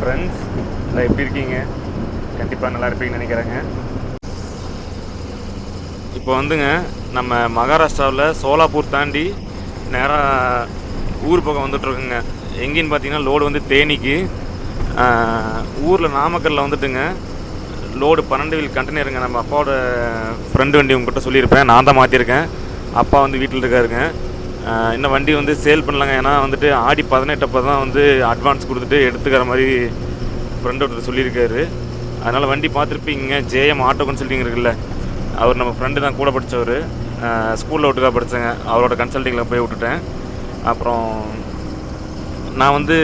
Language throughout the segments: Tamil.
ஃப்ரெண்ட்ஸ் இல்லை எப்படி இருக்கீங்க? கண்டிப்பாக நல்லா இருப்பீங்கன்னு நினைக்கிறேங்க. இப்போ வந்துங்க நம்ம மகாராஷ்டிராவில் சோலாப்பூர் தாண்டி நேராக ஊர் பக்கம் வந்துட்டுருக்குங்க. எங்கேன்னு பார்த்தீங்கன்னா லோடு வந்து தேனிக்கு. ஊரில் நாமக்கல்லில் வந்துட்டுங்க. லோடு பன்னெண்டு வீல் கண்டெய்னருங்க நம்ம அப்பாவோட ஃப்ரெண்டு வண்டி உங்ககிட்ட சொல்லியிருப்பேன். நான் தான் மாற்றிருக்கேன் அப்பா வந்து வீட்டில் இருக்காருங்க. இன்னும் வண்டி வந்து சேல் பண்ணலாங்க. ஏன்னா வந்துட்டு ஆடி பதினெட்டப்போ தான் வந்து அட்வான்ஸ் கொடுத்துட்டு எடுத்துக்கிற மாதிரி ஃப்ரெண்ட் ஒருத்தர் சொல்லியிருக்காரு. அதனால் வண்டி பார்த்துருப்பீங்க. ஜேஎம் ஆட்டோ கன்சல்டிங் இருக்குல்ல. அவர் நம்ம ஃப்ரெண்டு தான் கூட படித்தவர் ஸ்கூலில் விட்டுக்கா படித்தேங்க அவரோட கன்சல்டிங்கில் போய் விட்டுட்டேன். அப்புறம் நான் வந்து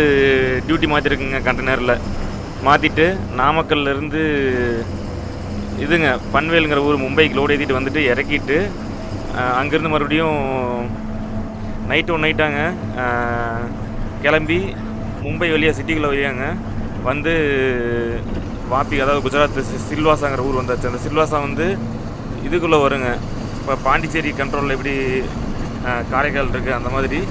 டியூட்டி மாற்றிருக்கேங்க கண்டெய்னரில் மாற்றிட்டு நாமக்கல்லேருந்து இதுங்க பன்வேலுங்கிற ஊர் மும்பைக்கு லோடு ஏற்றிட்டு வந்துட்டு இறக்கிட்டு அங்கேருந்து மறுபடியும் நைட்டு ஒன் நைட்டாங்க. கிளம்பி மும்பை வழியாக சிட்டிக்குள்ளே வழியாங்க. வந்து வாப்பி அதாவது குஜராத் சி- சில்வாசாங்கிற ஊர் வந்தாச்சு. அந்த சில்வாசா வந்து இதுக்குள்ளே வருங்க. இப்போ பாண்டிச்சேரி கண்ட்ரோலில் எப்படி காரைக்கால் இருக்குது அந்த மாதிரி.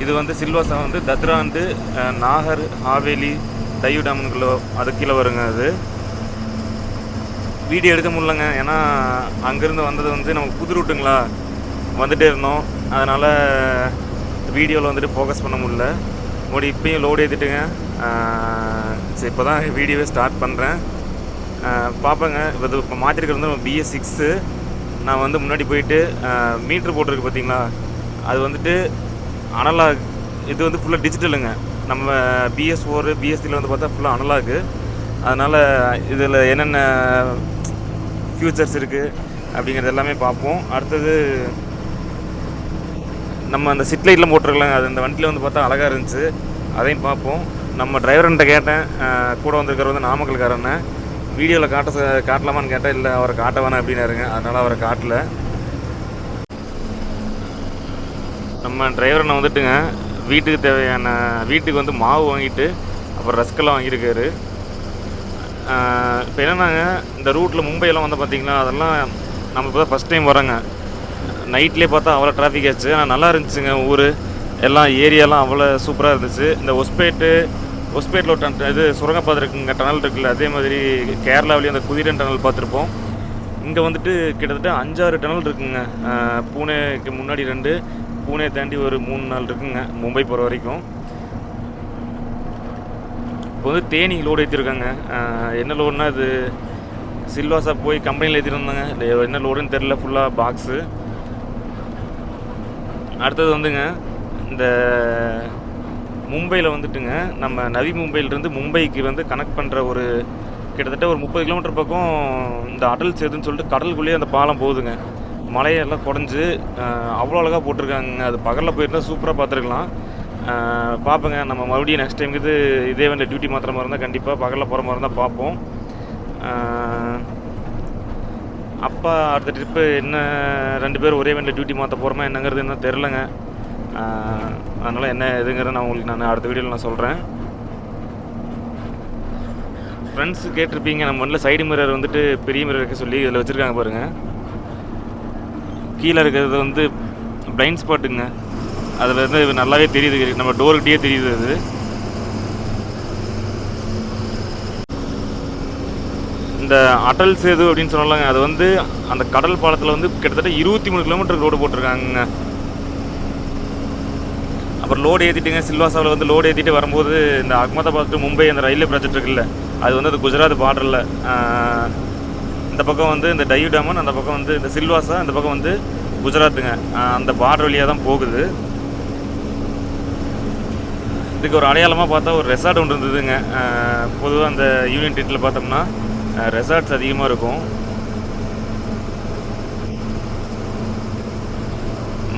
இது வந்து சில்வாசா வந்து தத்ராண்டு நாகர் ஹாவேலி டையூ டேமுக்குள்ளே அது கீழே வருங்க அது. வீடியோ எடுக்க முடியலங்க. ஏன்னா அங்கேருந்து வந்தது வந்து நமக்கு புது ரூட்டுங்களா வந்துகிட்டே இருந்தோம். அதனால் வீடியோவில் வந்துட்டு ஃபோக்கஸ் பண்ண முடியல. மோடி இப்பயும் லோடு ஏற்றிட்டுங்க சரி இப்போ தான் வீடியோவே ஸ்டார்ட் பண்ணுறேன் பார்ப்பேங்க இப்போ இது இப்போ மாற்றிருக்கிறது வந்து பிஎஸ் சிக்ஸு நான் வந்து முன்னாடி போயிட்டு மீட்ரு போட்டிருக்கு பார்த்தீங்களா அது வந்துட்டு அனலாக் இது வந்து ஃபுல்லாக டிஜிட்டலுங்க நம்ம பிஎஸ் ஃபோரு பிஎஸ்சியில் வந்து பார்த்தா ஃபுல்லாக அனலாகு அதனால் இதில் என்னென்ன ஃபியூச்சர்ஸ் இருக்குது அப்படிங்கிறது எல்லாமே பார்ப்போம். அடுத்தது நம்ம அந்த சிட் லைட்டில் போட்டிருக்கலாங்க. அது அந்த வண்டியில் வந்து பார்த்தா அழகாக இருந்துச்சு. அதையும் பார்ப்போம். நம்ம டிரைவர்கிட்ட கேட்டேன். கூட வந்திருக்கிற வந்து நாமக்கல்காரண்ணே வீடியோவில் காட்ட காட்டலாமான்னு கேட்டேன் இல்லை அவரை காட்ட வேணாம் அப்படின்னாருங்க. அதனால் அவரை காட்டல. நம்ம டிரைவரனை வந்துட்டுங்க. வீட்டுக்கு தேவையான வீட்டுக்கு வந்து மாவு வாங்கிட்டு அப்புறம் ரஸ்கெல்லாம் வாங்கியிருக்காரு. இப்போ என்னன்னாங்க இந்த ரூட்டில் மும்பையெல்லாம் வந்து பார்த்திங்கன்னா அதெல்லாம் நம்ம இப்போ தான் ஃபஸ்ட் டைம் வரோங்க நைட்லேயே பார்த்தா அவ்வளோ டிராஃபிக் ஆச்சு. ஆனால் நல்லா இருந்துச்சுங்க ஊர். எல்லாம் ஏரியாலாம் அவ்வளோ சூப்பராக இருந்துச்சு. இந்த ஒஸ்பேட்டு ஒஸ்பேட்டில் ஒரு டன் இது சுரங்கப்பாதை இருக்குங்க டனல் இருக்குல்ல அதே மாதிரி கேரளாவிலேயும் அந்த குதிரன் டனல் பார்த்துருப்போம். இங்கே வந்துட்டு கிட்டத்தட்ட அஞ்சாறு டனல் இருக்குங்க. பூனேக்கு முன்னாடி ரெண்டு பூனே தாண்டி ஒரு மூணு நாள் இருக்குங்க மும்பை போகிற வரைக்கும். இப்போ வந்து தேனி லோடு ஏற்றிருக்காங்க என்ன லோடுனா இது சில்வாசா போய் கம்பெனியில் ஏற்றிருந்தாங்க என்ன லோடுன்னு தெரில ஃபுல்லாக பாக்ஸு அடுத்தது வந்துங்க இந்த மும்பையில் வந்துட்டுங்க நம்ம நவி மும்பையிலேருந்து மும்பைக்கு வந்து கனெக்ட் பண்ணுற ஒரு கிட்டத்தட்ட ஒரு முப்பது கிலோமீட்டர் பக்கம் இந்த அடல் சேதுன்னு சொல்லிட்டு கடலுக்குள்ளேயே அந்த பாலம் போகுதுங்க. மலையெல்லாம் குடஞ்சி அவ்வளோ அழகாக போட்டிருக்காங்க அது பகலில் போயிருந்தால் சூப்பராக பார்த்துருக்கலாம். பார்ப்போங்க. நம்ம மறுபடியும் நெக்ஸ்ட் டைம் இது இதே வந்து டியூட்டி மாத்திர மாதிரி இருந்தால் கண்டிப்பாக பகலில் போகிற மாதிரி இருந்தால் பார்ப்போம். அப்பா அடுத்த ட்ரிப்பு என்ன ரெண்டு பேரும் ஒரே வேண்டிய டியூட்டி மாற்ற போகிறோமா என்னங்கிறது என்ன தெரிலங்க அதனால் என்ன எதுங்கிறத நான் உங்களுக்கு நான் அடுத்த வீடியோவில் நான் சொல்கிறேன் ஃப்ரெண்ட்ஸ் கேட்டிருப்பீங்க நம்ம வண்டியில் சைடு மிரர் வந்துட்டு பெரிய மிரர் இருக்க சொல்லி இதில் வச்சுருக்காங்க பாருங்கள் கீழே இருக்கிறது வந்து பிளைண்ட் ஸ்பாட்டுங்க அதில் இருந்து நல்லாவே தெரியுது நம்ம டோர்கிட்டயே தெரியுது அது. இந்த அடல் சேது அப்படின்னு சொன்னாங்க அது வந்து அந்த கடல் பாலத்தில் வந்து கிட்டத்தட்ட இருபத்தி மூணு கிலோமீட்டர் ரோடு போட்டிருக்காங்க அப்புறம் லோடு ஏற்றிட்டுங்க சில்வாசாவில் வந்து லோடு ஏற்றிட்டு வரும்போது இந்த அகமதாபாத் டு மும்பை அந்த ரயில்வே ப்ராஜெக்ட் இருக்குல்ல அது வந்து அது குஜராத் பார்டரில் இந்த பக்கம் வந்து இந்த டையூ டேமன் அந்த பக்கம் வந்து இந்த சில்வாசா இந்த பக்கம் வந்து குஜராத்துங்க. அந்த பார்டர் வழியாக தான் போகுது. இதுக்கு ஒரு அடையாளமாக பார்த்தா ஒரு ரெசார்ட் ஒன்று இருந்ததுங்க. பொதுவாக அந்த யூனியன் டீட்டில் பார்த்தோம்னா ரெசார்ட்ஸ் அதிகமாக இருக்கும்.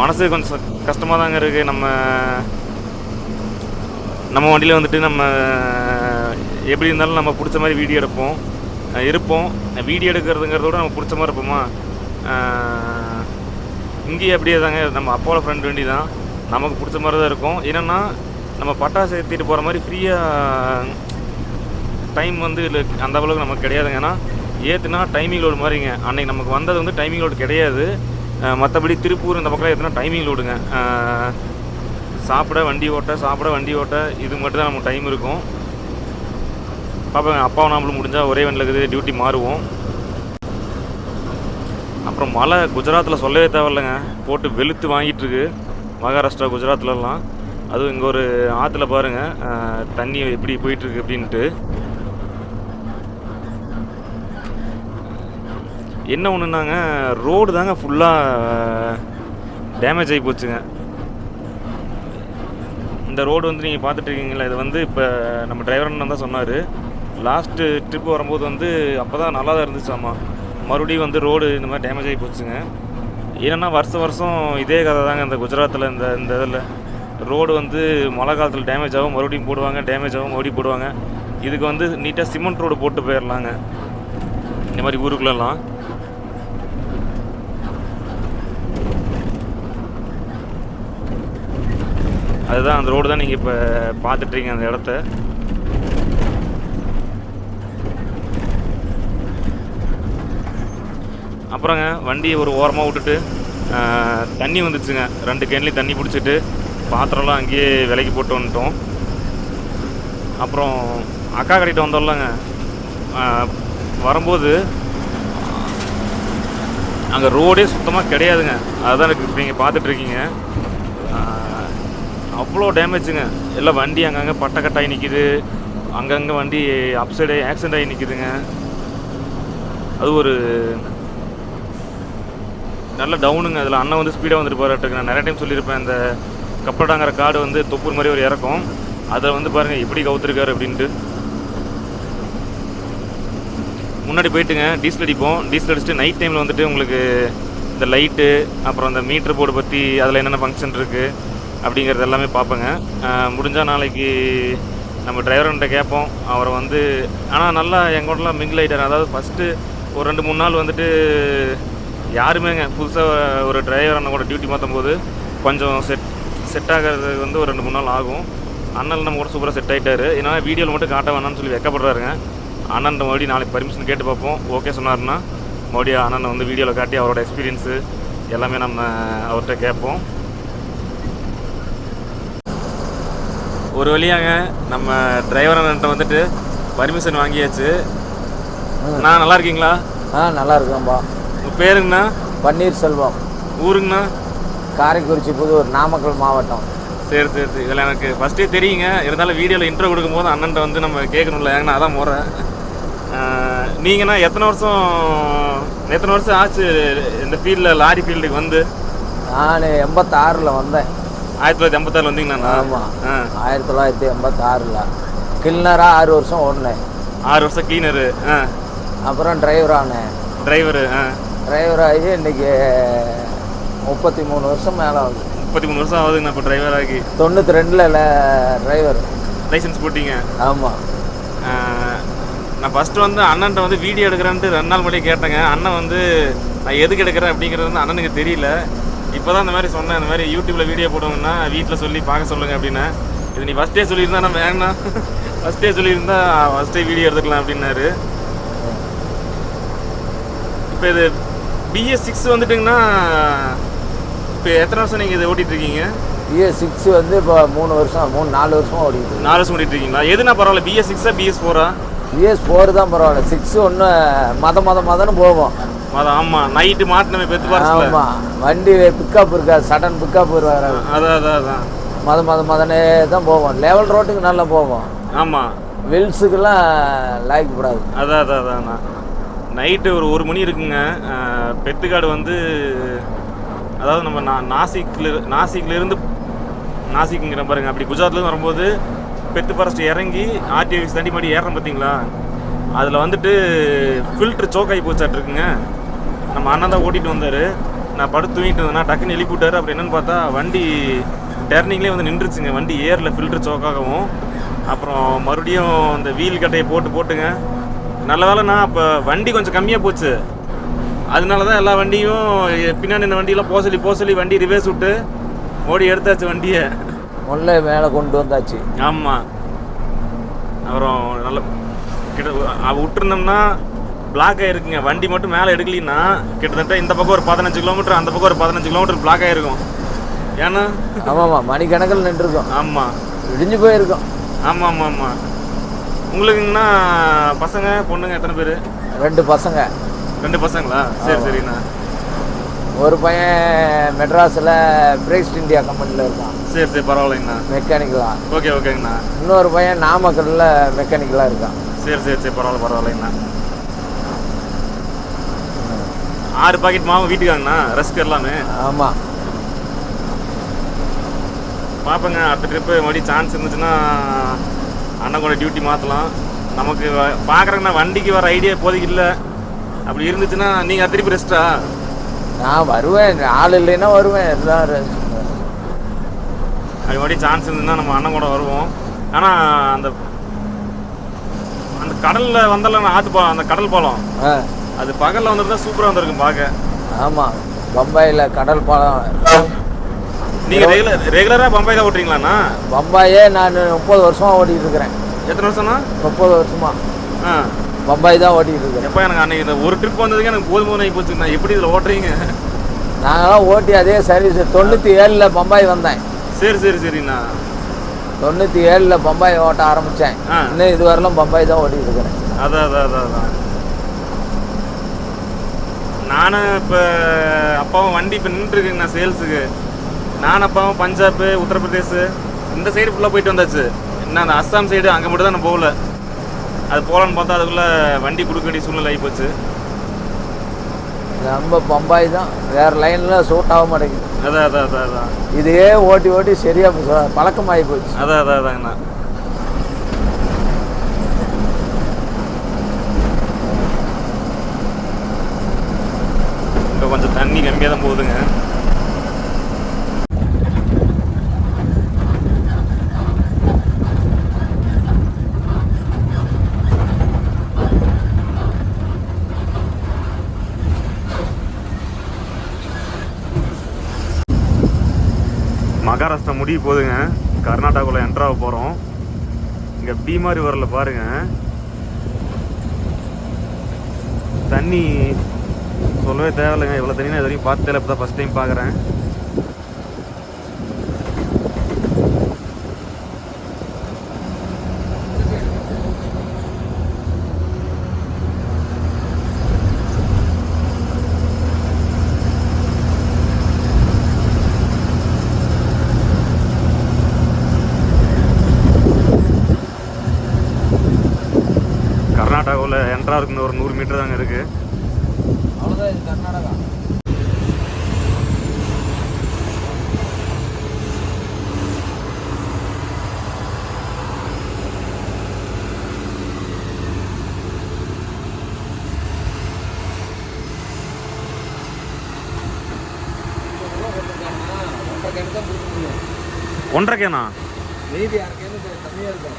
மனசு கொஞ்சம் கஷ்டமாக தாங்க இருக்குது நம்ம நம்ம வண்டியில் வந்துட்டு நம்ம எப்படி இருந்தாலும் நம்ம பிடிச்ச மாதிரி வீடியோ எடுப்போம். இருப்போம். வீடியோ எடுக்கிறதுங்கிறத விட நம்ம பிடிச்ச மாதிரி இருப்போமா? இங்கேயே அப்படியே தாங்க நம்ம அப்பாவோட ஃப்ரெண்ட் வண்டி தான் நமக்கு பிடிச்ச மாதிரி தான் இருக்கும். என்னென்னா நம்ம பட்டாசு ஏற்றிட்டு போகிற மாதிரி ஃப்ரீயாக டைம் வந்து அந்த அளவுக்கு நமக்கு கிடையாதுங்க. ஏன்னா ஏற்றுனா டைமிங் லோடு மாதிரிங்க அன்னைக்கு நமக்கு வந்தது வந்து டைமிங் லோடு கிடையாது. மற்றபடி திருப்பூர் இந்த பக்கம் ஏற்றுனா டைமிங் லோடுங்க சாப்பிட வண்டி ஓட்ட சாப்பிட வண்டி ஓட்ட இது மட்டும் தான் நமக்கு டைம் இருக்கும். பார்ப்போங்க அப்பாவும் நாமளும் முடிஞ்சால் ஒரே வண்டியில் இருக்குது டியூட்டி மாறுவோம். அப்புறம் மழை குஜராத்தில் சொல்லவே தேவையில்லைங்க. போட்டு வெளுத்து வாங்கிட்டுருக்கு மகாராஷ்டிரா குஜராத்லலாம். அதுவும் இங்கே ஒரு ஆற்றுல பாருங்கள் தண்ணி எப்படி போயிட்டுருக்கு அப்படின்ட்டு. என்ன ஒன்றுனாங்க ரோடு தாங்க ஃபுல்லாக டேமேஜ் ஆகி போச்சுங்க. இந்த ரோடு வந்து நீங்கள் பார்த்துட்ருக்கீங்களா இது வந்து இப்போ நம்ம டிரைவர் அண்ணன் தான் சொன்னார். லாஸ்ட்டு ட்ரிப் வரும்போது வந்து அப்போ தான் நல்லா தான் இருந்துச்சாமா மறுபடியும் வந்து ரோடு இந்த மாதிரி டேமேஜ் ஆகி போச்சுங்க. ஏன்னா வருஷம் வருஷம் இதே கதை தாங்க இந்த குஜராத்தில் இந்த இந்த இதில். ரோடு வந்து மழை காலத்தில் டேமேஜ் ஆகும் மறுபடியும் போடுவாங்க டேமேஜ் ஆகும் மறுபடியும் போடுவாங்க. இதுக்கு வந்து நீட்டாக சிமெண்ட் ரோடு போட்டு போயிடலாங்க இந்த மாதிரி ஊருக்குள்ளெல்லாம் அதுதான் அந்த ரோடு தான் நீங்கள் இப்போ பார்த்துட்ருக்கீங்க அந்த இடத்த. அப்புறங்க வண்டியை ஒரு ஓரமாக விட்டுட்டு தண்ணி வந்துச்சுங்க. ரெண்டு கேன்லேயும் தண்ணி பிடிச்சிட்டு பாத்திரம்லாம் அங்கேயே விலைக்கு போட்டு வந்துட்டோம். அப்புறம் அக்கா கடைக்கிட்ட வந்தோம்லங்க. வரும்போது அங்கே ரோடே சுத்தமாக கிடையாதுங்க. அதுதான் எனக்கு நீங்கள் பார்த்துட்ருக்கீங்க அவ்வளோ டேமேஜுங்க எல்லாம் வண்டி அங்கங்கே பட்டை கட்டாகி நிற்கிது அங்கங்கே வண்டி அப்சைடு ஆக்சிடென்ட் ஆகி நிற்கிதுங்க அது ஒரு நல்ல டவுனுங்க அதில் அண்ணன் வந்து ஸ்பீடாக வந்துட்டு போராட்டுக்கு நான் நிறைய டைம் சொல்லியிருப்பேன். இந்த கப்படாங்கிற காடு வந்து தொப்பூர் மாதிரி ஒரு இறக்கும். அதை வந்து பாருங்கள் எப்படி கவுத்துருக்காரு அப்படின்ட்டு. முன்னாடி போயிட்டுங்க டீசல் அடிப்போம். டீசல் அடிச்சுட்டு நைட் டைமில் வந்துட்டு உங்களுக்கு இந்த லைட்டு அப்புறம் இந்த மீட்டர் போர்டு பற்றி அதில் என்னென்ன ஃபங்க்ஷன் இருக்குது அப்படிங்கிறது எல்லாமே பார்ப்பேங்க. முடிஞ்சால் நாளைக்கு நம்ம டிரைவர்கிட்ட கேட்போம். அவரை வந்து ஆனால் நல்லா எங்கூடலாம் மிங்கிள் ஆகிட்டார் அதாவது ஃபஸ்ட்டு ஒரு ரெண்டு மூணு நாள் வந்துட்டு யாருமேங்க. புதுசாக ஒரு டிரைவர் அண்ணன் கூட டியூட்டி மாற்றும் போது கொஞ்சம் செட் செட் ஆகிறது வந்து ஒரு ரெண்டு மூணு நாள் ஆகும். அண்ணன் நம்ம கூட சூப்பராக செட் ஆகிட்டார் ஏன்னா வீடியோவில் மட்டும் காட்ட வேணாம்னு சொல்லி வெக்கப்படுறாருங்க. அண்ணன் மறுபடியும் நாளைக்கு பர்மிஷன் கேட்டு பார்ப்போம். ஓகே சொன்னார்னா மறுபடியும் அண்ணனை வந்து வீடியோவில் காட்டி அவரோட எக்ஸ்பீரியன்ஸு எல்லாமே நம்ம அவர்கிட்ட கேட்போம். ஒரு வழியாங்க நம்ம டிரைவர் அண்ணன்ட்ட வந்துட்டு பர்மிஷன் வாங்கியாச்சு. நான் நல்லா இருக்கீங்களா? ஆ நல்லா இருக்கேன்பா உங்கள் பேருங்கண்ணா? பன்னீர்செல்வம். ஊருங்கண்ணா? காரைக்குறிச்சி புதூர் நாமக்கல் மாவட்டம். சரி சரி சரி. இதில் எனக்கு ஃபஸ்ட்டே தெரியுங்க. இருந்தாலும் வீடியோவில் இன்ட்ரோ கொடுக்கும்போது அண்ணன்ட்ட வந்து நம்ம கேட்கணும்ல. ஏங்கன்னா அதான் முறை. நீங்கண்ணா எத்தனை வருஷம் எத்தனை வருஷம் ஆச்சு இந்த ஃபீல்டில் லாரி ஃபீல்டுக்கு வந்து? நான் எண்பத்தாறில் வந்தேன். ஆயிரத்தி தொள்ளாயிரத்தி ஐம்பத்தாறு வந்தீங்கண்ணா ஆமாம் ஆயிரத்தி தொள்ளாயிரத்தி எண்பத்தாறில். கில்னராக ஆறு வருஷம் ஓடினேன். ஆறு வருஷம் கிளீனரு ஆ. அப்புறம் டிரைவர் ஆனேன். டிரைவரு ஆ. டிரைவர் ஆகி இன்னைக்கு முப்பத்தி மூணு வருஷம் மேலே ஆகுது. முப்பத்தி மூணு வருஷம் ஆகுதுங்கண்ணா இப்போ டிரைவர் ஆகி. தொண்ணூற்றி ரெண்டில் டிரைவர் லைசன்ஸ் போட்டீங்க. ஆமாம் நான் ஃபஸ்ட்டு வந்து அண்ணன்ட்ட வந்து வீடியோ எடுக்கிறேன்ட்டு ரெண்டு நாள் முன்னாடி கேட்டேங்க. அண்ணன் வந்து நான் எதுக்கு எடுக்கிறேன் அப்படிங்கிறது வந்து அண்ணனுக்கு தெரியல. இப்போ தான் இந்த மாதிரி சொன்னேன் இந்த மாதிரி யூடியூப்பில் வீடியோ போடுவோங்கன்னா வீட்டில் சொல்லி பார்க்க சொல்லுங்க அப்படின்னா இது நீ ஃபஸ்ட்டே சொல்லியிருந்தா நம்ம வேணாம் ஃபஸ்ட்டே சொல்லியிருந்தா ஃபஸ்ட்டே வீடியோ எடுத்துக்கலாம் அப்படின்னாரு. இப்போ இது பிஎஸ் சிக்ஸ் வந்துட்டுங்கன்னா இப்போ எத்தனை வருஷம் நீங்கள் இதை ஓட்டிட்டு இருக்கீங்க பிஎஸ் சிக்ஸ் வந்து இப்போ மூணு வருஷம் மூணு நாலு வருஷம் ஓடிக்குது நாலு வருஷம் ஓட்டிட்டு இருக்கீங்களா எதுனா பரவாயில்ல பிஎஸ் சிக்ஸா பிஎஸ் ஃபோரா பிஎஸ் ஃபோர் தான் பரவாயில்ல. சிக்ஸ் ஒன்று மத மத மதன்னு போவோம். ஆமாம் நைட்டு மாட்டினமே பெத்து ஆமாம் வண்டி பிக்கப் இருக்காது சடன் பிக்கப் வராது அதான் அதான் அதான் மத மத மதனே தான் போவோம். லெவல் ரோட்டுக்கு நல்லா போவோம். ஆமாம் வில்ஸுக்கெல்லாம் லாய்க்கப்படாது அதான் அதான் அதான் நைட்டு ஒரு ஒரு மணி இருக்குங்க. பெத்துக்காடு வந்து அதாவது நம்ம நா நாசிக்ல நாசிக்லேருந்து நாசிக்குங்கிற பாருங்க. அப்படி குஜராத்லேருந்து வரும்போது பெத்து ஃபாரஸ்ட் இறங்கி ஆர்டிஓ தண்டி மாடி ஏறுறோம் பார்த்தீங்களா அதில் வந்துட்டு ஃபில்ட்ரு சோக் ஆகி போச்சாட்ருக்குங்க நம்ம அண்ணன் தான் ஓட்டிகிட்டு வந்தார். நான் படுத்து தூங்கிட்டு இருந்தேன் டக்குன்னு எழுப்பி விட்டாரு அப்புறம் என்னன்னு பார்த்தா வண்டி டர்னிங்லேயே வந்து நின்றுச்சுங்க. வண்டி ஏரில் ஃபில்ட்ரு சோக்காகவும் அப்புறம் மறுபடியும் அந்த வீல் கட்டையை போட்டு போட்டுங்க. நல்ல வேலைண்ணா அப்போ வண்டி கொஞ்சம் கம்மியாக போச்சு. அதனால தான் எல்லா வண்டியும் பின்னாடி இந்த வண்டியெல்லாம் போக சொல்லி வண்டி ரிவேர்ஸ் விட்டு ஓடி எடுத்தாச்சு வண்டியை. முல்லை மேலே கொண்டு வந்தாச்சு. ஆமாம் அப்புறம் நல்ல கிட்ட விட்டுருந்தோம்னா பிளாக் ஆகிருக்குங்க வண்டி மட்டும் மேலே எடுக்கலின்னா கிட்டத்தட்ட இந்த பக்கம் ஒரு பதினஞ்சு கிலோமீட்டர் அந்த பக்கம் ஒரு பதினஞ்சு கிலோமீட்டர் பிளாக் ஆகிருக்கும் ஏன்னா? ஆமாம்மா மணிக்கணக்கில் நின்றுருக்கோம். ஆமாம் இடிஞ்சு போயிருக்கோம். ஆமாம் ஆமாம் ஆமாம் உங்களுக்குங்கண்ணா பசங்க பொண்ணுங்க எத்தனை பேர்? ரெண்டு பசங்க. ரெண்டு பசங்களா? சரி சரிண்ணா. ஒரு பையன் மெட்ராஸில் பிரேக்ஸ்ட் இந்தியா கம்பெனியில் இருக்கான். சரி சரி பரவாயில்லைங்கண்ணா. மெக்கானிக்கலாக ஓகே ஓகேங்கண்ணா இன்னொரு பையன் நாமக்கல்லில் மெக்கானிக்கலாக இருக்கான். சரி சரி சரி பரவாயில்ல பரவாயில்லைங்கண்ணா. ஆறு பாக்கெட் மாவு வீட்டுக்காங்கண்ணா ரஸ்க் எல்லாமே ஆமாம் பார்ப்பேங்க அடுத்த ட்ரிப்பு மறுபடியும் சான்ஸ் இருந்துச்சுன்னா அண்ணன் கூட டியூட்டி மாற்றலாம் நமக்கு பார்க்குறேங்கண்ணா வண்டிக்கு வர ஐடியா இப்போதைக்கு இல்லை. அப்படி இருந்துச்சுன்னா நீங்கள் திருப்பி ரெஸ்ட்டா நான் வருவேன். ஆள் இல்லைன்னா வருவேன். எல்லாரும் அது மறுபடியும் சான்ஸ் இருந்ததுன்னா நம்ம அண்ணன் கூட வருவோம். ஆனால் அந்த அந்த கடலில் வந்தால ஆற்று பாலம் அந்த கடல் பாலம். அது பகலில் வந்துருந்தா சூப்பராக வந்திருக்கும் பார்க்க. ஆமாம் பம்பாயில் கடல் பாலம். நீங்கள் ரெகுலர் ரெகுலராக பம்பாய் தான் ஓட்டுறீங்களாண்ணா? பம்பாயே நான் முப்பது வருஷமா ஓட்டிகிட்டு இருக்கிறேன் எத்தனை வருஷம்ண்ணா? முப்பது வருஷமா. ஆ. பம்பாய் தான் ஓட்டிகிட்டு இருக்கிறேன் எப்போ எனக்கு அன்னைக்கு இந்த ஒரு ட்ரிப் வந்ததுக்கு எனக்கு போதும் போதும் ஆகி போச்சுங்கண்ணா எப்படி இதில் ஓட்டுறீங்க? நாங்களாம் ஓட்டி அதே சர்வீஸ் தொண்ணூற்றி ஏழில் பம்பாய் வந்தேன். சரி சரி சரிண்ணா. தொண்ணூற்றி ஏழில் பம்பாய் ஓட்ட ஆரம்பித்தேன். இன்னும் இது வரலாம் பம்பாய் தான் ஓட்டிகிட்டு இருக்கிறேன் அதான் அதான் அதான் அதான். நானும் இப்போ அப்பாவும் வண்டி இப்போ நின்றுருக்குங்கண்ணா சேல்ஸுக்கு. நான் அப்பாவும் பஞ்சாப் உத்தரப்பிரதேஷ் இந்த சைடு ஃபுல்லாக போயிட்டு வந்தாச்சு. என்ன அந்த அஸ்ஸாம் சைடு அங்கே மட்டும் தான் நான் போகல. அது போகலான்னு பார்த்தா அதுக்குள்ளே வண்டி கொடுக்க வேண்டிய சூழ்நிலை ஆகி போச்சு. நம்ம பம்பாய் தான். வேறு லைனில் சூட் ஆக மாட்டேங்குது. அதான் அதான் அதான் அதான். இதையே ஓட்டி ஓட்டி சரியாக பழக்கமாகி போச்சு. அதான் அதான் அதாங்கண்ணா இப்போ கொஞ்சம் தண்ணி கம்மியாக தான் போகுதுங்க. மகாராஷ்டிரா முடிய போகுதுங்க. கர்நாடகாவில் என்ட்ராக போகிறோம் இங்கே பீமாரி வரல பாருங்க. தண்ணி சொல்லவே தேவையில்லைங்க. இவ்வளோ தண்ணி நான் இது வரைக்கும் பார்த்ததில்ல. இப்போ தான் ஃபஸ்ட் டைம் பார்க்குறேன். கர்நாடகாவில் என்ட்ரா இருக்குன்னு ஒரு நூறு மீட்டர் தாங்க இருக்குது ஒன்றரை கேனா? மீதி யார் கேனு கம்மியாக இருக்கும்.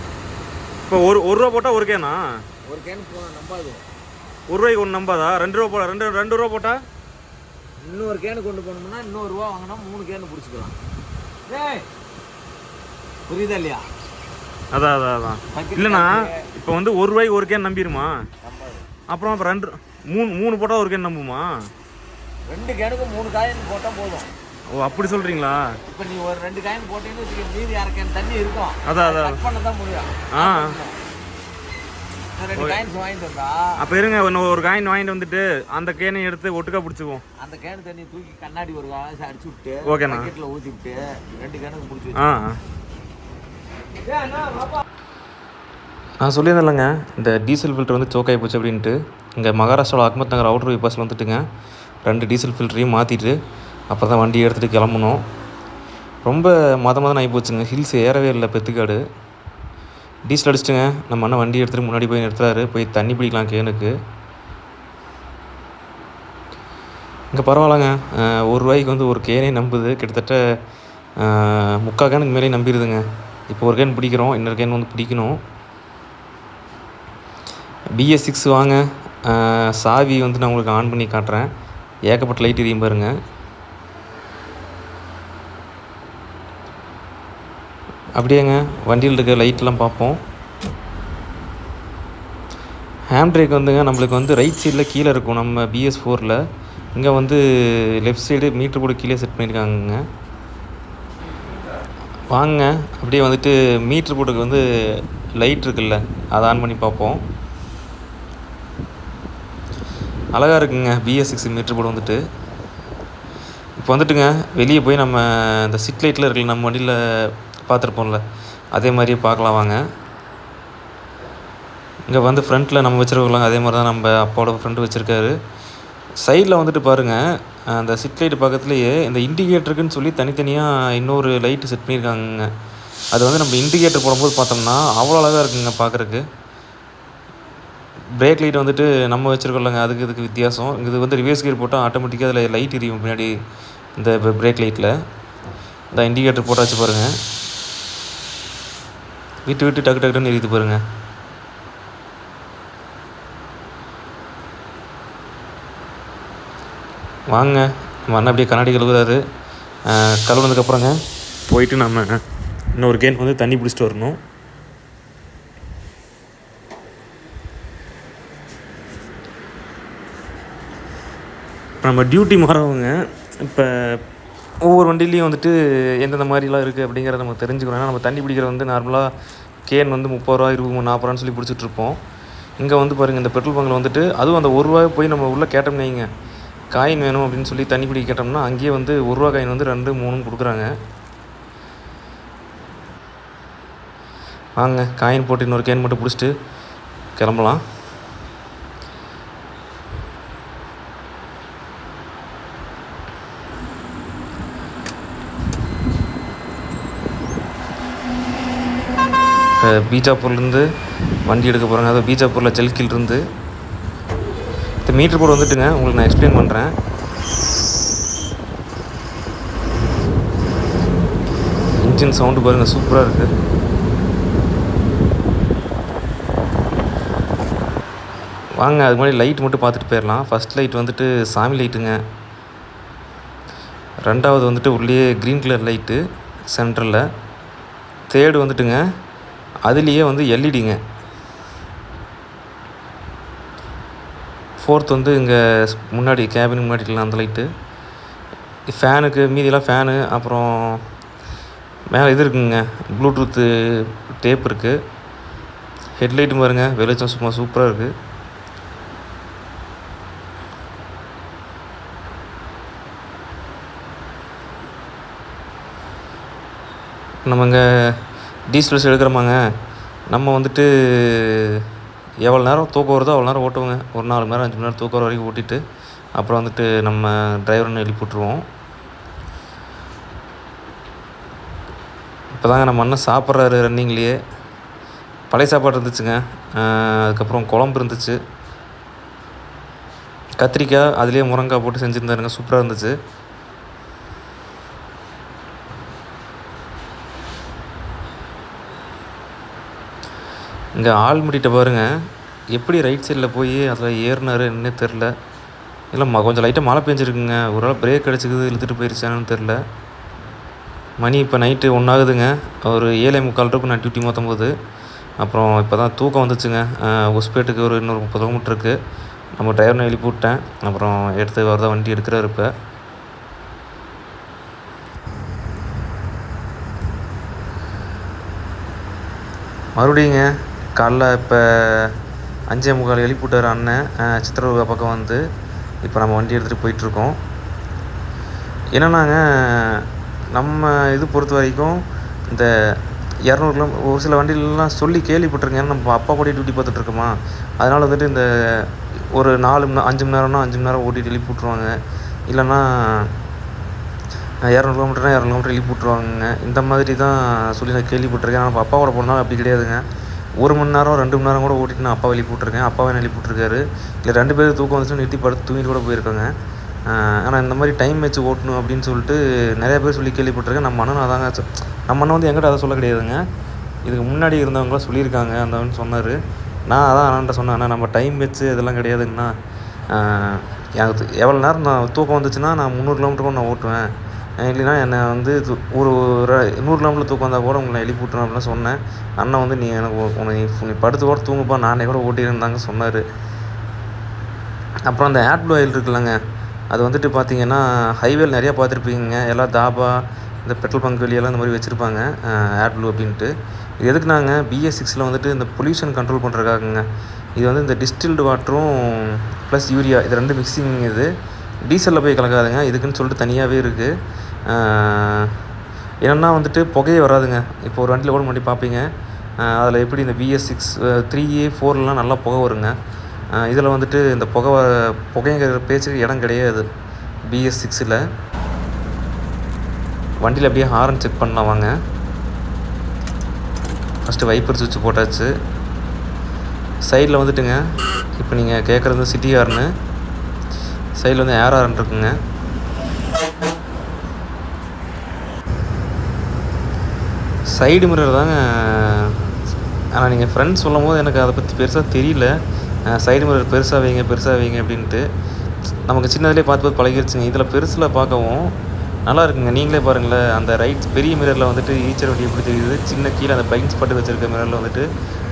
இப்போ ஒரு ஒரு ரூபா போட்டால் ஒரு கேனா? ஒரு கேன் போனால் நம்பாது. ஒரு ரூபாய்க்கு ஒன்று நம்பாதா? ரெண்டு ரூபா போட ரெண்டு ரெண்டு ரூபா போட்டால் இன்னொரு கேனு கொண்டு போனோம்னா இன்னொரு ரூபா வாங்கினா மூணு கேனு பிடிச்சிக்கலாம். ஏய் புரியுதா இல்லையா? அதான் அதான் அதான் இல்லைண்ணா இப்போ வந்து ஒரு ரூபாய்க்கு ஒரு கேன் நம்பிடுமா அப்புறம் அப்புறம் ரெண்டு மூணு மூணு போட்டால் ஒரு கேன் நம்புமா? ரெண்டு கேனுக்கு மூணு காயின் போட்டால் போதும். ஓ அப்படி சொல்கிறீங்களா இப்போ நீ ஒரு ரெண்டு காயின் போட்டீங்கன்னு வச்சுக்க மீதி அரை கேன் தண்ணி இருக்கும். அதான் அதான். கட் பண்ண தான் முடியும். ஆ. ரெண்டு காயின்ஸ் வாங்கிட்டு வந்தா? அப்போ இருங்க இன்னும் ஒரு காயின் வாங்கிட்டு வந்துட்டு அந்த கேனை எடுத்து ஒட்டுக்கா பிடிச்சிக்குவோம். அந்த கேன் தண்ணி தூக்கி கண்ணாடி ஒரு காசு அடிச்சு விட்டு ஓகேண்ணா. பக்கெட்டில் ஊற்றி விட்டு ரெண்டு கேனுக்கு பிடிச்சி ஆ. நான் சொல்லியிருந்தேன்லங்க இந்த டீசல் ஃபில்டர் வந்து ஆகி போச்சு அப்படின்ட்டு. இங்கே மகாராஷ்டிராவில் அகமத் நகர் அவுட்டர் பைபாஸில் வந்துட்டுங்க ரெண்டு டீசல் ஃபில்டரையும் மாற்றிட்டு அப்புறம் தான் வண்டி எடுத்துகிட்டு கிளம்பணும் ரொம்ப மத மதம் ஆகி போச்சுங்க. ஹில்ஸ் ஏறவே இல்லை பெத்துக்காடு. டீசல் அடிச்சிட்டுங்க. நம்ம அண்ணன் வண்டி எடுத்துகிட்டு முன்னாடி போய் நிறுத்துறாரு. போய் தண்ணி பிடிக்கலாம் கேனுக்கு. இங்கே பரவாயில்லங்க. ஒரு ரூபாய்க்கு வந்து ஒரு கேனே நம்புது. கிட்டத்தட்ட முக்கால் கேனுக்கு மேலே நம்பிடுதுங்க இப்போ ஒரு கேன் பிடிக்கிறோம். இன்னொரு கேன் வந்து பிடிக்கணும். பிஎஸ் சிக்ஸ் வாங்க. சாவி வந்து நான் உங்களுக்கு ஆன் பண்ணி காட்டுறேன். ஏகப்பட்ட லைட் எரியும் பாருங்கள் அப்படியேங்க வண்டியில் இருக்க லைட்லாம் பார்ப்போம். ஹேண்ட் பிரேக் வந்துங்க நம்மளுக்கு வந்து ரைட் சைடில் கீழே இருக்கும் நம்ம பிஎஸ் ஃபோரில் இங்கே வந்து லெஃப்ட் சைடு மீட்ரு கூட கீழே செட் பண்ணியிருக்காங்கங்க. வாங்க அப்படியே வந்துட்டு மீட்ரு போட்டுக்கு வந்து லைட் இருக்குல்ல அதை ஆன் பண்ணி பார்ப்போம். அழகாக இருக்குங்க பிஎஸ் சிக்ஸ் மீட்ரு போர்டு வந்துட்டு. இப்போ வந்துட்டுங்க வெளியே போய் நம்ம இந்த சிட் லைட்டில் இருக்குல்ல நம்ம வண்டியில் பார்த்துருப்போம்ல. அதே மாதிரியே பார்க்கலாம் வாங்க. இங்கே வந்து ஃப்ரண்ட்டில் நம்ம வச்சுருக்கலாம் அதே மாதிரி தான் நம்ம அப்போட ஃப்ரெண்டு வச்சுருக்காரு. சைடில் வந்துட்டு பாருங்கள் அந்த சிட் லைட் பக்கத்துலேயே இந்த இண்டிகேட்டருக்குன்னு சொல்லி தனித்தனியாக இன்னொரு லைட்டு செட் பண்ணியிருக்காங்க அது வந்து நம்ம இண்டிகேட்டர் போடும்போது பார்த்தோம்னா அவ்வளோ அழகாக இருக்குங்க பார்க்குறக்கு பிரேக் லைட் வந்துட்டு நம்ம வச்சுருக்கோம்லங்க அதுக்கு இதுக்கு வித்தியாசம். இது வந்து ரிவர்ஸ் கியர் போட்டால் ஆட்டோமேட்டிக்காக அதில் லைட் எரியும் பின்னாடி இந்த பிரேக் லைட்டில் இந்த இண்டிகேட்டர் போட்டாச்சு பாருங்கள் விட்டு விட்டு டக்கு டக்குன்னு எரியுது பாருங்கள் வாங்க நம்ம அண்ணன் அப்படியே கண்ணாடி கழுவுறாரு. கழுவுனதுக்கப்புறங்க போயிட்டு நம்ம இன்னொரு கேன் வந்து தண்ணி பிடிச்சிட்டு வரணும். இப்போ நம்ம டியூட்டி மாறவங்க இப்போ ஒவ்வொரு வண்டிலையும் வந்துட்டு எந்தெந்த மாதிரிலாம் இருக்குது அப்படிங்கிறத நம்ம தெரிஞ்சுக்கணும். ஏன்னா நம்ம தண்ணி பிடிக்கிற வந்து நார்மலாக கேன் வந்து முப்பது ரூபா இருபது மூணு நாற்பது ரூபான்னு சொல்லி பிடிச்சிட்ருப்போம் இங்கே வந்து பாருங்கள் இந்த பெட்ரோல் பங்கில் வந்துட்டு அதுவும் அந்த ஒரு ரூபாய் போய் நம்ம உள்ளே கேட்டோம்னு வைங்க. காயின் வேணும் அப்படின்னு சொல்லி தண்ணி பிடிக்க கேட்டோம்னா அங்கேயே வந்து ஒரு ரூபா காயின் வந்து ரெண்டு மூணும் கொடுக்குறாங்க. வாங்க காயின் போட்டு இன்னொரு கேன் மட்டும் பிடிச்சிட்டு கிளம்பலாம். பீஜாப்பூர்லேருந்து வண்டி எடுக்க போகிறாங்க. அதாவது பீஜாப்பூரில் ஜல்கிலிருந்து இந்த மீட்ரு போர்டு வந்துட்டுங்க. உங்களுக்கு நான் எக்ஸ்பிளைன் பண்ணுறேன் இன்ஜின் சவுண்டு பாருங்கள் சூப்பராக இருக்குது வாங்க அது மாதிரி லைட் மட்டும் பார்த்துட்டு போயிடலாம். ஃபஸ்ட் லைட் வந்துட்டு சாமி லைட்டுங்க ரெண்டாவது வந்துட்டு உள்ளே க்ரீன் கலர் லைட்டு சென்டரில் தேர்டு வந்துட்டுங்க அதுலேயே வந்து எல்இடிங்க. ஃபோர்த் வந்து இங்கே முன்னாடி கேபின் முன்னாடி இருக்கலாம் அந்த லைட்டு ஃபேனுக்கு மீதியெல்லாம் ஃபேனு அப்புறம் மேலே இது இருக்குங்க ப்ளூடூத்து டேப் இருக்குது ஹெட்லைட்டும் பாருங்கள் வெளிச்சம் சும்மா சூப்பராக இருக்குது நம்ம இங்கே டீசல்ஸ் எடுக்கிறோமாங்க நம்ம வந்துட்டு எவ்வளோ நேரம் தூக்கம் வருதோ அவ்வளோ நேரம் ஓட்டுவோங்க. ஒரு நாலு மணி நேரம் அஞ்சு மணி நேரம் தூக்கம் வர வரைக்கும் ஓட்டிட்டு அப்புறம் வந்துட்டு நம்ம டிரைவர்னு எழுப்பி விட்ருவோம் இப்போ தாங்க நம்ம அண்ணன் சாப்பிட்றாரு ரன்னிங்லேயே பழைய சாப்பாடு இருந்துச்சுங்க. அதுக்கப்புறம் குழம்பு இருந்துச்சு. கத்திரிக்காய் அதுலேயே முருங்காய் போட்டு செஞ்சுருந்தாருங்க. சூப்பராக இருந்துச்சு. இங்கே ஆள்முடிட்ட பாருங்க. எப்படி ரைட் சைடில் போய் அதில் ஏறினாரு என்னன்னே தெரில இல்லை ம கொஞ்சம் லைட்டாக மழை பெஞ்சிருக்குங்க. ஒரு நாள் பிரேக் அடிச்சுக்குது இழுத்துட்டு போயிருச்சான்னு தெரில மணி இப்போ நைட்டு ஒன்றாகுதுங்க ஒரு ஏழை முக்கால் இருக்கும் நான் டியூட்டி மொத்தம் போது. அப்புறம் இப்போ தான் தூக்கம் வந்துச்சுங்க. ஒஸ்பேட்டுக்கு ஒரு இன்னொரு முப்பது கிலோமீட்டர் இருக்குது நம்ம டிரைவர்னை எழுப்பி விட்டேன். அப்புறம் எடுத்து வரதான் வண்டி எடுக்கிறார் இப்போ. மறுபடியுங்க காலைல இப்போ அஞ்சே முக்கால் எழுப்பி விட்டார் அண்ணன் சித்திரவுகா பக்கம் வந்து. இப்போ நம்ம வண்டி எடுத்துகிட்டு போயிட்டுருக்கோம். என்னன்னாங்க நம்ம இது பொறுத்த வரைக்கும் இந்த இரநூறு கிலோ ஒரு சில வண்டிலலாம் சொல்லி கேள்விப்பட்டிருக்கேன். ஏன்னா நம்ம அப்பா கூட டியூட்டி பார்த்துட்ருக்கோமா அதனால் வந்துட்டு இந்த ஒரு நாலு மணி அஞ்சு மணி நேரம்னா அஞ்சு மணி நேரம் ஓட்டிட்டு எழுப்பி விட்ருவாங்க இல்லைன்னா இரநூறு கிலோமீட்டர்னா இரநூறு கிலோமீட்டர் எழுப்பி விட்ருவாங்க இந்த மாதிரி தான் சொல்லி நான் கேள்விப்பட்டிருக்கேன். ஆனால் அப்பாவோட போனால் அப்படி கிடையாதுங்க. ஒரு மணி நேரம் ரெண்டு மணி நேரம் கூட ஓட்டிட்டு நான் அப்பா எழுப்பி விட்ருக்கேன் அப்பாவை எழுப்பி விட்ருக்காரு இல்லை ரெண்டு பேரும் தூக்கம் வந்துச்சுன்னு நிறுத்தி படுத்து தூங்கிட்டு கூட போயிருக்காங்க. ஆனால் இந்த மாதிரி டைம் வச்சு ஓட்டணும் அப்படின்னு சொல்லிட்டு நிறைய பேர் சொல்லி கேள்விப்பட்டிருக்கேன். நம்ம அண்ணன் அதாங்க நம்ம அண்ணன் வந்து எங்கிட்ட அதை சொல்ல கிடையாதுங்க. இதுக்கு முன்னாடி இருந்தவங்களாம் சொல்லியிருக்காங்க அந்த சொன்னார். நான் அதான் அண்ணன்ட்ட சொன்னேன் அண்ணா நம்ம டைம் வச்சு இதெல்லாம் கிடையாதுங்கண்ணா. எனக்கு எவ்வளோ நேரம் நான் தூக்கம் வந்துச்சுன்னா நான் முந்நூறு கிலோமீட்டருக்கு நான் ஓட்டுவேன். இல்லைன்னா என்னை வந்து ஒரு ஒரு நூறு கிலோமீட்டர் தூக்கம் வந்தால் கூட உங்களை எழுப்பி விட்ருவேன் அப்படின்னு சொன்னேன். அண்ணன் வந்து நீ எனக்கு உன்னை நீ நீ படுத்து கூட தூங்குப்பா நானே கூட ஓட்டியிருந்தாங்க சொன்னார். அப்புறம் அந்த ஆட் ப்ளூ ஆயில் இருக்குல்லங்க அது வந்துட்டு பார்த்தீங்கன்னா ஹைவேல நிறையா பார்த்துருப்பீங்க எல்லாம் தாபா இந்த பெட்ரோல் பங்க் வெளியெல்லாம் இந்த மாதிரி வச்சுருப்பாங்க ஆட் ப்ளூ அப்படின்ட்டு. இது எதுக்கு நாங்கள் பிஎஸ் சிக்ஸில் வந்துட்டு இந்த பொல்யூஷன் கண்ட்ரோல் பண்ணுறக்காகங்க இது வந்து இந்த டிஸ்டில்டு வாட்டரும் ப்ளஸ் யூரியா இது ரெண்டு மிக்சிங் இது. டீசலில் போய் கலக்காதுங்க இதுக்குன்னு சொல்லிட்டு தனியாகவே இருக்குது என்னென்னா வந்துட்டு புகையே வராதுங்க. இப்போ ஒரு வண்டியில் ஓட மாட்டி பார்ப்பீங்க அதில் எப்படி இந்த பிஎஸ் சிக்ஸ் த்ரீ ஏ ஃபோர்லாம் நல்லா புகை வருங்க. இதில் வந்துட்டு இந்த புகை வர புகைங்கிற பேச்சுக்கு இடம் கிடையாது. பிஎஸ் சிக்ஸில் வண்டியில் அப்படியே ஹாரன் செக் பண்ணலாம் வாங்க. ஃபஸ்ட்டு வைப்பர் சுவிட்ச் போட்டாச்சு. சைடில் வந்துட்டுங்க. இப்போ நீங்கள் கேட்குறது சிட்டி ஹார்னு சைடில் வந்து ஏர் ஹார்ன் இருக்குங்க. சைடு மிரர் தாங்க. ஆனால் நீங்கள் ஃப்ரெண்ட்ஸ் சொல்லும் போது எனக்கு அதை பற்றி பெருசாக தெரியல. சைடு மிரர் பெருசாக வைங்க பெருசாக வைங்க அப்படின்ட்டு. நமக்கு சின்னதுலேயே பார்த்து பார்த்து பழகிருச்சுங்க. இதில் பெருசில் பார்க்கவும் நல்லா இருக்குங்க. நீங்களே பாருங்களேன் அந்த ரைட் பெரிய மிரரில் வந்துட்டு ஈச்சர் வண்டி எப்படி தெரியுது? சின்ன கீழே அந்த பைன்ஸ் பட்டு வச்சுருக்க மிரரில் வந்துட்டு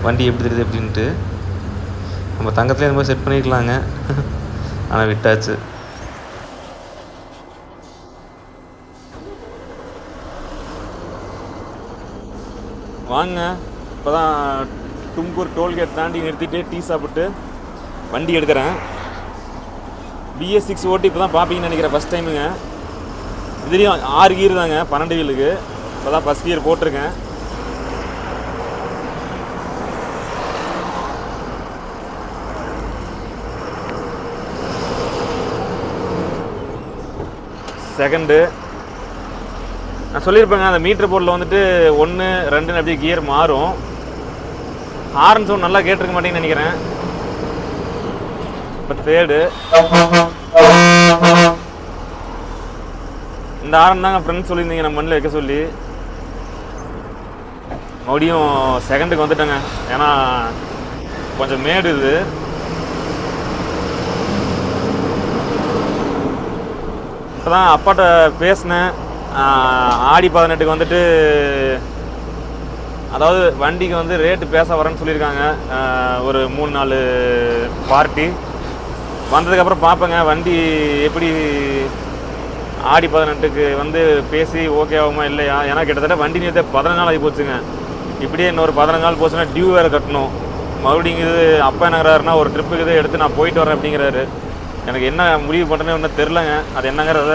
வண்டி எப்படி தெரியுது அப்படின்ட்டு. நம்ம தங்கத்துலேயே இந்த மாதிரி செட் பண்ணிக்கலாங்க ஆனால் விட்டாச்சு. வாங்க. இப்போ தான் தும்கூர் டோல்கேட் தாண்டி நிறுத்திட்டு டீ சாப்பிட்டு வண்டி எடுக்கிறேன். பிஎஸ் சிக்ஸ் ஓட்டி இப்போ தான் பார்ப்பீங்கன்னு நினைக்கிறேன் ஃபஸ்ட் டைமுங்க இதுலேயும் ஆறு கீர் தாங்க பன்னெண்டு வீலுக்கு இப்போ தான் ஃபஸ்ட் கியர் போட்டிருக்கேன். செகண்டு நான் சொல்லியிருப்பேங்க அந்த மீட்டர் போர்டில் வந்துட்டு ஒன்று ரெண்டுன்னு அப்படியே கியர் மாறும். ஹார்ன் சவுண்ட் நல்லா கேட்டிருக்க மாட்டேங்கன்னு நினைக்கிறேன். இப்போ தேர்டு இந்த ஆரன் தாங்க ஃப்ரெண்ட்ஸ் சொல்லியிருந்தீங்க நம்ம மண்ணில் வைக்க சொல்லி. மறுபடியும் செகண்டுக்கு வந்துட்டேங்க. ஏன்னா கொஞ்சம் மேடு இது. இப்போ தான் அப்பாட்ட பேசினேன். ஆடி பதினெட்டுக்கு வந்துட்டு அதாவது வண்டிக்கு வந்து ரேட்டு பேச வரேன்னு சொல்லியிருக்காங்க. ஒரு மூணு நாலு பார்ட்டி. வந்ததுக்கப்புறம் பார்ப்பேங்க வண்டி எப்படி ஆடி பதினெட்டுக்கு வந்து பேசி ஓகே ஆகுமா இல்லையா? ஏன்னா கிட்டத்தட்ட வண்டி நேற்று பதினஞ்சு நாள் ஆகி போச்சுங்க. இப்படியே இன்னொரு பதினஞ்சு நாள் போச்சுன்னா டியூ வேறு கட்டணும். மறுபடியும் இது அப்பா என்னங்கிறாருன்னா ஒரு ட்ரிப்புக்கு இதை எடுத்து நான் போயிட்டு வரேன் அப்படிங்கிறாரு. எனக்கு என்ன முடிவு பண்ணுறேன்னு ஒன்றும் தெரிலங்க. அது என்னங்கிறத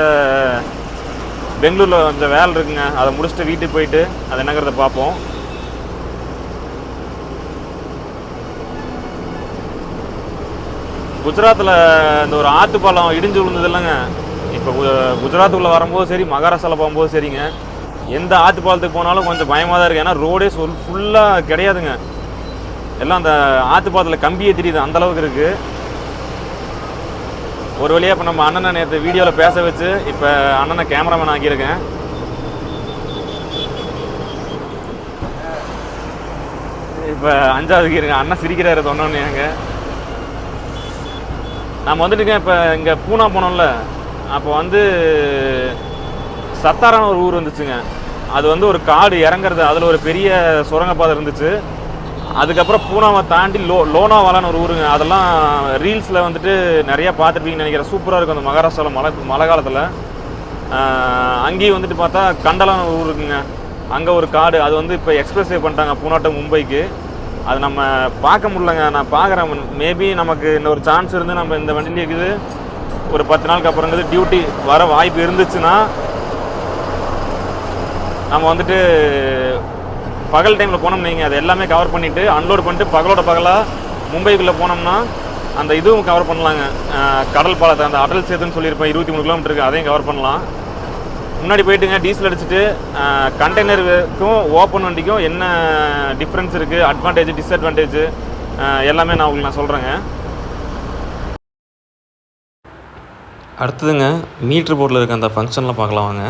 பெங்களூரில் கொஞ்சம் வேலை இருக்குங்க. அதை முடிச்சுட்டு வீட்டுக்கு போயிட்டு அது என்னங்கிறத பார்ப்போம். குஜராத்தில் இந்த ஒரு ஆற்றுப்பாலம் பாலம் இடிஞ்சு விழுந்தது இல்லைங்க. இப்போ குஜராத்துக்குள்ளே வரும்போது சரி மகாராஷ்டிராவில் போகும்போது சரிங்க. எந்த ஆற்றுப்பாலத்துக்கு பாலத்துக்கு போனாலும் கொஞ்சம் பயமாக தான் இருக்குது ஏன்னா ரோடே சொல் ஃபுல்லாக கிடையாதுங்க. எல்லாம் அந்த ஆற்றுப்பாலத்தில் பாலத்தில் கம்பியே தெரியுது அந்த அளவுக்கு இருக்குது ஒரு வழியாக இப்போ நம்ம அண்ணனை நேற்று வீடியோவில் பேச வச்சு இப்போ அண்ணனை கேமராமேன் ஆக்கியிருக்கேன். இப்போ அஞ்சாவதுக்கு இருங்க அண்ணன் சிரிக்கிறாரு சொன்னோன்னே அங்கே. நம்ம வந்துட்டுங்க இப்போ இங்கே பூனா போனோம்ல அப்போ வந்து சத்தாரான ஒரு ஊர் வந்துச்சுங்க. அது வந்து ஒரு காடு இறங்குறது அதில் ஒரு பெரிய சுரங்கப்பாதை இருந்துச்சு. அதுக்கப்புறம் பூனாவை தாண்டி லோ லோனாவாலான்னு ஒரு ஊருங்க. அதெல்லாம் ரீல்ஸில் வந்துட்டு நிறையா பார்த்துருப்பீங்கன்னு நினைக்கிறேன். சூப்பராக இருக்கும் அந்த மகாராஷ்டிராவில் மழை மழை காலத்தில். அங்கேயும் வந்துட்டு பார்த்தா கண்டலான ஒரு ஊர் இருக்குங்க. அங்கே ஒரு காடு. அது வந்து இப்போ எக்ஸ்பிரஸ் பண்ணிட்டாங்க பூனாட்டம் மும்பைக்கு. அது நம்ம பார்க்க முடியலங்க. நான் பார்க்குறேன். மேபி நமக்கு இன்னொரு சான்ஸ் இருந்து நம்ம இந்த வண்டியில் இருக்குது. ஒரு பத்து நாளுக்கு அப்புறங்கிறது டியூட்டி வர வாய்ப்பு இருந்துச்சுன்னா நம்ம வந்துட்டு பகல் டைமில் போனோம் நீங்கள் அது எல்லாமே கவர் பண்ணிவிட்டு அன்லோட் பண்ணிட்டு பகலோட பகலாக மும்பைக்குள்ளே போனோம்னா அந்த இதுவும் கவர் பண்ணலாங்க. கடல் பாலத்தை அந்த அடல் சேதுன்னு சொல்லியிருப்பேன் இருபத்தி மூணு கிலோமீட்டருக்கு அதையும் கவர் பண்ணலாம். முன்னாடி போயிட்டுங்க டீசல் அடிச்சுட்டு கண்டெய்னருக்கும் ஓப்பன் வண்டிக்கும் என்ன டிஃப்ரென்ஸ் இருக்குது அட்வான்டேஜ் டிஸ்அட்வான்டேஜ் எல்லாமே நான் உங்களுக்கு நான் சொல்கிறேங்க அடுத்ததுங்க மீட்ரு போர்டில் இருக்க அந்த ஃபங்க்ஷன்லாம் பார்க்கலாம் வாங்க.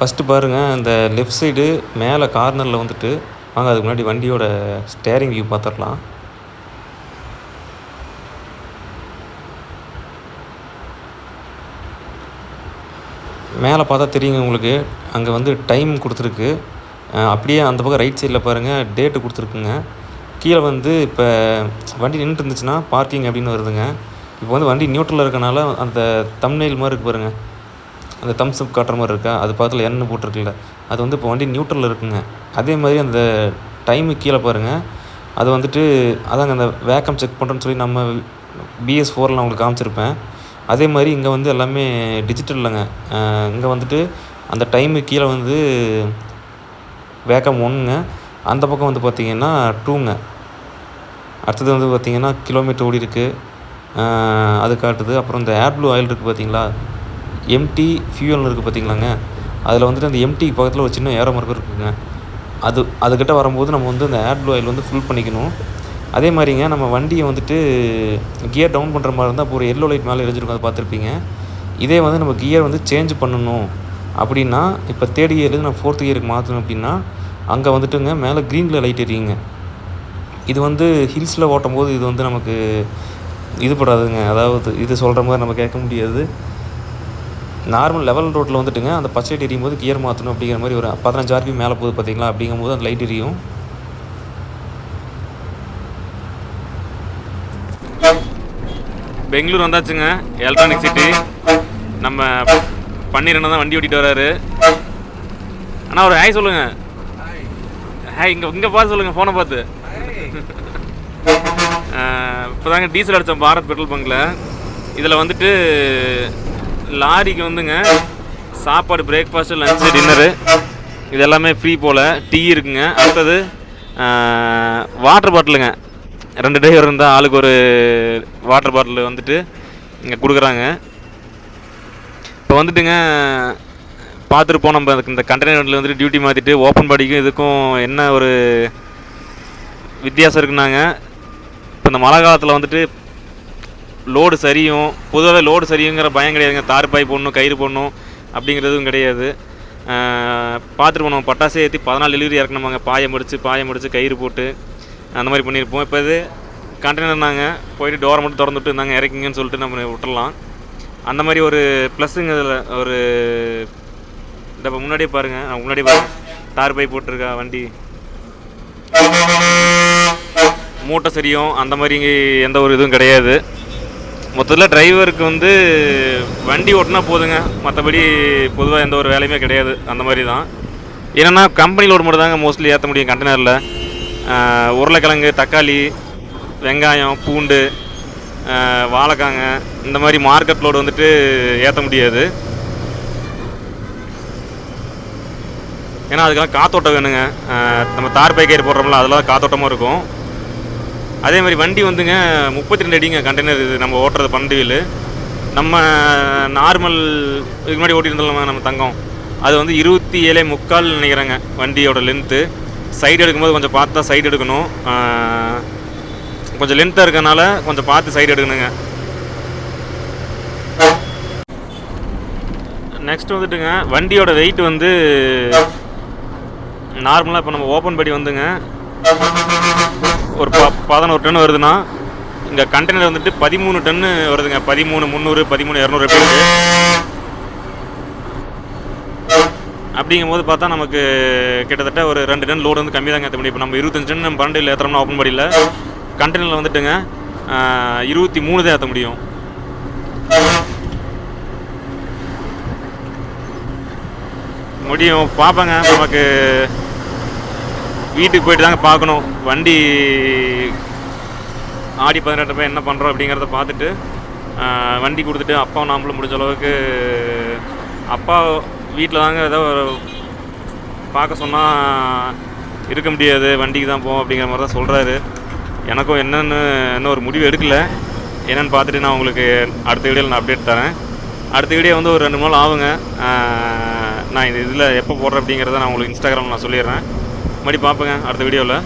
ஃபஸ்ட்டு பாருங்கள் இந்த லெஃப்ட் சைடு மேலே கார்னரில் வந்துட்டு வாங்க அதுக்கு முன்னாடி வண்டியோட ஸ்டேரிங் வியூ பார்த்துடலாம் மேலே பார்த்தா தெரியுங்க உங்களுக்கு அங்கே வந்து டைம் கொடுத்துருக்கு. அப்படியே அந்த பக்கம் ரைட் சைடில் பாருங்கள் டேட்டு கொடுத்துருக்குங்க. கீழே வந்து இப்போ வண்டி நின்றுட்டு இருந்துச்சுன்னா பார்க்கிங் அப்படின்னு வருதுங்க. இப்போ வந்து வண்டி நியூட்ரலில் இருக்கனால அந்த தம்னெயில் மாதிரி இருக்கு பாருங்கள் அந்த தம்ஸ் அப் காட்டுற மாதிரி இருக்கா? அது பக்கத்தில் எண்ணெய் போட்டிருக்குல்ல. அது வந்து இப்போ வண்டி நியூட்ரலில் இருக்குங்க. அதே மாதிரி அந்த டைமு கீழே பாருங்கள் அது வந்துட்டு அதாங்க அந்த வேக்கம் செக் பண்ணுறேன்னு சொல்லி நம்ம பிஎஸ் ஃபோரில் நான் உங்களுக்கு காமிச்சிருப்பேன். அதே மாதிரி இங்கே வந்து எல்லாமே டிஜிட்டல்லங்க இங்கே வந்துட்டு அந்த டைமு கீழே வந்து வேக்கம் ஒன்றுங்க அந்த பக்கம் வந்து பார்த்திங்கன்னா டூங்க அடுத்தது வந்து பார்த்திங்கன்னா கிலோமீட்டர் ஓடி இருக்குது அது காட்டுது. அப்புறம் இந்த ஏர் ப்ளூ ஆயில் இருக்குது பார்த்தீங்களா எம்டி ஃபியூவல்னு இருக்குது பார்த்தீங்களாங்க? அதில் வந்துட்டு அந்த எம்டி பக்கத்தில் ஒரு சின்ன ஏரோ மார்க்கர் இருக்குதுங்க அது அதுக்கிட்ட வரும்போது நம்ம வந்து அந்த ஏர் ப்ளூ ஆயில் வந்து ஃபில் பண்ணிக்கணும். அதே மாதிரிங்க நம்ம வண்டியை வந்துட்டு கியர் டவுன் பண்ணுற மாதிரி இருந்தால் இப்போ ஒரு எல்லோ லைட் மேலே எரிஞ்சிருக்கும் அதை பார்த்துருப்பீங்க. இதே வந்து நம்ம கியர் வந்து சேஞ்ச் பண்ணணும். அப்படின்னா இப்போ தேர்ட் இயர்லேருந்து நான் ஃபோர்த் இயருக்கு மாற்றணும் அப்படின்னா அங்கே வந்துட்டுங்க மேலே க்ரீனில் லைட் எரியுங்க. இது வந்து ஹில்ஸில் ஓட்டும் போது இது வந்து நமக்கு இது படாதுங்க. அதாவது இது சொல்கிற மாதிரி நம்ம கேட்க முடியாது. நார்மல் லெவல் ரோட்டில் வந்துட்டுங்க அந்த பச்சை லைட் எரியும் போது கியர் மாற்றணும் அப்படிங்கிற மாதிரி ஒரு பதினஞ்சு ஆர்பி மேலே போகுது பார்த்தீங்களா அப்படிங்கும்போது அந்த லைட் எரியும். பெங்களூர் வந்தாச்சுங்க எலக்ட்ரானிக் சிட்டி நம்ம பன்னீரண்ணன் தான் வண்டி ஓட்டிட்டு வராரு. அண்ணா ஒரு ஹாய் சொல்லுங்க. ஹாய் இங்கே இங்கே பார்த்து சொல்லுங்கள் ஃபோனை பார்த்து இப்போ தாங்க டீசல் அடித்தோம் பாரத் பெட்ரோல் பங்கில் இதில் வந்துட்டு லாரிக்கு வந்துங்க. சாப்பாடு பிரேக்ஃபாஸ்ட்டு லஞ்சு டின்னரு இது எல்லாமே ஃப்ரீ போல். டீ இருக்குங்க. அடுத்தது வாட்டர் பாட்டிலுங்க ரெண்டு டிரைவர் இருந்தால் ஆளுக்கு ஒரு வாட்டர் பாட்டில் வந்துட்டு இங்கே கொடுக்குறாங்க. இப்போ வந்துட்டுங்க பார்த்துட்டு போனோம். நம்ம அதுக்கு இந்த கண்டெய்னரில் வந்துட்டு டியூட்டி மாற்றிட்டு ஓப்பன் பாடிக்கும் இதுக்கும் என்ன ஒரு வித்தியாசம் இருக்குன்னாங்க. இப்போ இந்த மழை காலத்தில் வந்துட்டு லோடு சரியும் பொதுவாகவே லோடு சரியுங்கிற பயம் கிடையாதுங்க. தார் பாய் போடணும் கயிறு போடணும் அப்படிங்கிறதும் கிடையாது. பார்த்துட்டு போனோம் பட்டாசு ஏற்றி பதினாலு டெலிவரி இறக்கணுமாங்க. பாயை முடிச்சு பாயை முடிச்சு கயிறு போட்டு அந்த மாதிரி பண்ணியிருப்போம். இப்போ இது கண்டெய்னர் நாங்கள் போயிட்டு டோரை மட்டும் திறந்துட்டு நாங்கள் இறக்கிங்கன்னு சொல்லிட்டு நம்ம விட்டுடலாம். அந்த மாதிரி ஒரு ப்ளஸ்ஸுங்க இதில் ஒரு இந்த முன்னாடியே பாருங்கள் முன்னாடி முன்னாடியே தார் பை போட்டிருக்கா வண்டி. மூட்டை சரியும் அந்த மாதிரி இங்கே எந்த ஒரு இதுவும் கிடையாது. மொத்தத்தில் டிரைவருக்கு வந்து வண்டி ஓட்டினா போதுங்க. மற்றபடி பொதுவாக எந்த ஒரு வேலையுமே கிடையாது. அந்த மாதிரி தான் என்னென்னா கம்பெனி லோடு மட்டும் தாங்க மோஸ்ட்லி ஏற்ற முடியும் கண்டெய்னரில் உருளைக்கிழங்கு தக்காளி வெங்காயம் பூண்டு வாழைக்காங்க. இந்த மாதிரி மார்க்கெட் லோடு வந்துட்டு ஏற்ற முடியாது. ஏன்னா அதுக்கெல்லாம் காத்தோட்டம் வேணுங்க. நம்ம தார் பைக்கேரி போடுறோம்ல அதெல்லாம் காத்தோட்டமாக இருக்கும். அதே மாதிரி வண்டி வந்துங்க முப்பத்தி ரெண்டு அடிங்க கண்டெய்னர் இது நம்ம ஓட்டுறது பண்டு நம்ம நார்மல் இதுக்கு முன்னாடி ஓட்டியிருந்தோம் நம்ம தங்கம். அது வந்து இருபத்தி ஏழே முக்கால் நினைக்கிறேங்க வண்டியோட லென்த்து சைடு எடுக்கும்போது கொஞ்சம் பார்த்து தான் சைடு எடுக்கணும். கொஞ்சம் லென்த்தாக இருக்கனால கொஞ்சம் பார்த்து சைடு எடுக்கணுங்க. நெக்ஸ்ட் வந்துட்டுங்க வண்டியோட வெயிட் வந்து நார்மலாக இப்போ நம்ம ஓப்பன் படி வந்துங்க. ஒரு ப பதினோரு டன் வருதுன்னா இங்கே கண்டெய்னர் வந்துட்டு பதிமூணு டன்னு வருதுங்க. பதிமூணு முந்நூறு பதிமூணு இரநூறு எப்படி அப்படிங்கும்போது பார்த்தா நமக்கு கிட்டத்தட்ட ஒரு ரெண்டு டன் லோடு வந்து கம்மி தாங்க ஏற்ற முடியும். இப்போ நம்ம இருபத்தஞ்சு டன் நம்ம பண்டில் ஏற்றுறோம்னா ஓப்பன் படியில் கண்டெய்னரில் வந்துட்டுங்க இருபத்தி மூணு தான் ஏற்ற முடியும். முடியும். பார்ப்பேங்க. நமக்கு வீட்டுக்கு போயிட்டு தாங்க பார்க்கணும். வண்டி ஆடி பதினெட்டு போய் என்ன பண்ணுறோம் அப்படிங்கிறத பார்த்துட்டு வண்டி கொடுத்துட்டு அப்பா நாமளும் முடிஞ்ச அளவுக்கு அப்பா வீட்டில் தாங்க ஏதோ ஒரு பார்க்க சொன்னால் இருக்க முடியாது வண்டிக்கு தான் போவோம் அப்படிங்கிற மாதிரி தான் சொல்கிறாரு எனக்கும் என்னென்னு இன்னும் ஒரு முடிவு எடுக்கல. என்னென்னு பார்த்துட்டு நான் உங்களுக்கு அடுத்த வீடியோவில் நான் அப்டேட் தரேன். அடுத்த வீடியோ வந்து ஒரு ரெண்டு நாள் ஆகுங்க. நான் இந்த இதில் எப்போ போடுறேன் அப்படிங்கிறத நான் உங்களுக்கு இன்ஸ்டாகிராமில் நான் சொல்லிடுறேன். மறுபடி பார்ப்பேங்க அடுத்த வீடியோவில்.